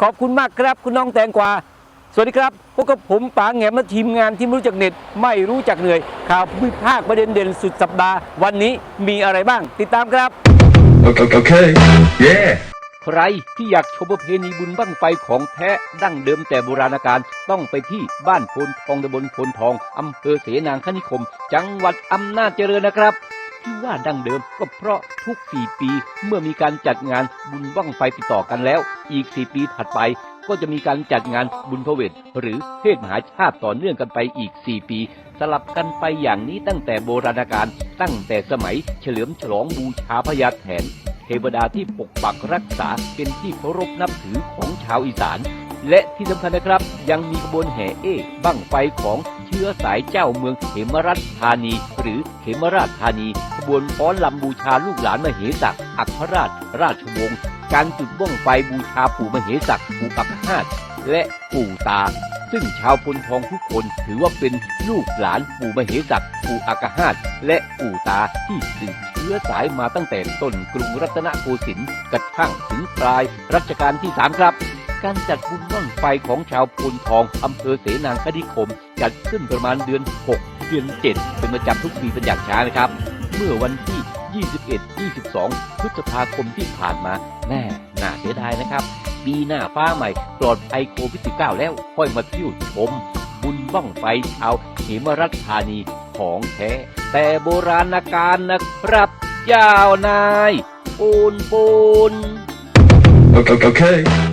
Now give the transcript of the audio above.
ขอบคุณมากครับ คุณน้องแตงกวา สวัสดีครับพบกับผมป๋าแหงมและทีมงานที่ไม่รู้จักเน็ต ไม่รู้จักเหนื่อย ข่าววิพากษ์ประเด็นเด่นสุดสัปดาห์ วันนี้มีอะไรบ้าง ติดตามครับ Okay, okay. Yeah. ใครที่อยากชมประเพณีบุญบั้งไฟของแท้ดั้งเดิมแต่โบราณกาลต้องไปที่บ้านโพนทองตำบลโพนทองอำเภอเสนางคณิคม จังหวัดอำนาจเจริญนะครับที่ว่าดั้งเดิมก็เพราะทุก 4 ปี เมื่อมีการจัดงานบุญบั้งไฟติดต่อกันแล้ว อีก4ปีถัดไป ก็จะมีการจัดงานบุญพระเวทหรือเทศมหาชาติต่อเนื่องกันไปอีก 4 ปี สลับกันไปอย่างนี้ตั้งแต่โบราณกาลตั้งแต่สมัยเฉลิมฉลองบูชาพญาแถนเทวดาที่ปกปักรักษาเป็นที่เคารพนับถือของชาวอีสาน และที่สำคัญนะครับ ยังมีขบวนแห่เอ้บั้งไฟของเชื้อสายเจ้าเมืองเขมรัฐธานี หรือเขมราชธานีขบวนฟ้อนลำบูชาลูกหลานมเหสักอัครราชราชวงศ์ การจุดบ้องไฟบูชาปู่มเหสักปู่ปักหาดและปู่ตา ซึ่งชาวพลทองทุกคนถือว่าเป็นลูกหลานปู่มเหสักปู่อากาหาดและปู่ตาที่สืบเชื้อสายมาตั้งแต่ต้นกรุงรัตนโกสินทร์กระทั่งถึงปลายรัชกาลที่สามครับการจัดบุญบั้งไฟของชาวพลทองอำเภอเสนางคณิคม จัดขึ้นประมาณเดือน 6 เดือน 7 เป็นประจำทุกปีเป็นอย่างช้านะครับ เมื่อวันที่ 21 22 พฤษภาคมที่ผ่านมาแน่น่าเสียดายนะครับ ปีหน้าฟ้าใหม่ปลอดภัยโควิด -19 แล้วค่อยมาเที่ยวชม บุญบ้องไฟชาวเหมรัฐธานีของแท้ แต่โบราณกาลนะครับเจ้านายปูนปูน Okay, okay.